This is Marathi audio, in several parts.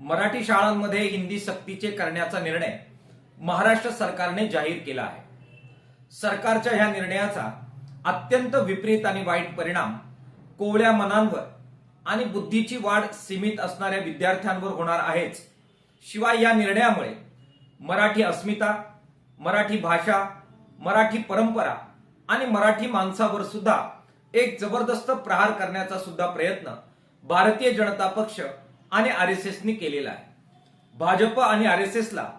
मराठी शाळांमध्ये हिंदी सक्तीचे करण्याचा निर्णय महाराष्ट्र सरकारने जाहीर केला आहे. सरकारच्या ह्या निर्णयाचा अत्यंत विपरीत आणि वाईट परिणाम कोवळ्या मनांवर आणि बुद्धीची वाढ सीमित असणाऱ्या विद्यार्थ्यांवर होणार आहेच. शिवाय या निर्णयामुळे मराठी अस्मिता मराठी भाषा मराठी परंपरा आणि मराठी माणसावर सुद्धा एक जबरदस्त प्रहार करण्याचा सुद्धा प्रयत्न भारतीय जनता पक्ष आणि आर एस एसनी केलेला आहे. भाजप आणि आर एस एसला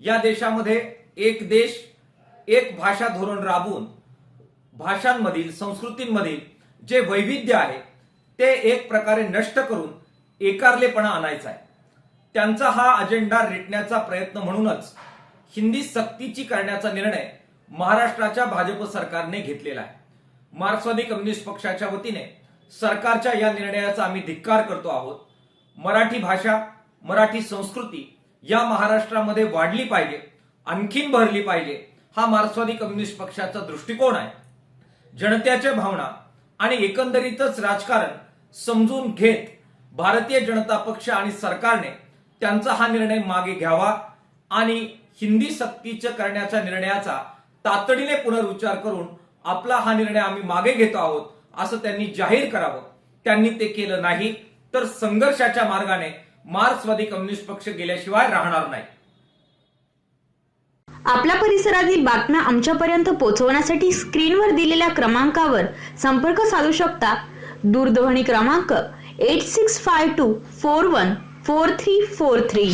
या देशामध्ये एक देश एक भाषा धोरण राबवून भाषांमधील संस्कृतींमधील जे वैविध्य आहे ते एक प्रकारे नष्ट करून एकारलेपणा आणायचा आहे. त्यांचा हा अजेंडा रेटण्याचा प्रयत्न म्हणूनच हिंदी सक्तीची करण्याचा निर्णय महाराष्ट्राच्या भाजप सरकारने घेतलेला आहे. मार्क्सवादी कम्युनिस्ट पक्षाच्या वतीने सरकारच्या या निर्णयाचा आम्ही धिक्कार करतो आहोत. मराठी भाषा मराठी संस्कृती या महाराष्ट्रामध्ये वाढली पाहिजे आणखीन भरली पाहिजे हा मार्क्सवादी कम्युनिस्ट पक्षाचा दृष्टिकोन आहे. जनतेच्या भावना आणि एकंदरीतच राजकारण समजून घेत भारतीय जनता पक्ष आणि सरकारने त्यांचा हा निर्णय मागे घ्यावा आणि हिंदी सक्तीचं करण्याच्या निर्णयाचा तातडीने पुनर्विचार करून आपला हा निर्णय आम्ही मागे घेतो आहोत असं त्यांनी जाहीर करावं. त्यांनी ते केलं नाही तर संघर्षाच्या मार्गाने मार्क्सवादी कम्युनिस्ट पक्ष गेल्याशिवाय राहणार नाही. आपल्या परिसरातील बातम्या आमच्यापर्यंत पोहोचवण्यासाठी स्क्रीनवर दिलेल्या क्रमांकावर संपर्क साधू शकता. दूरध्वनी क्रमांक eight six five two four one four three four three.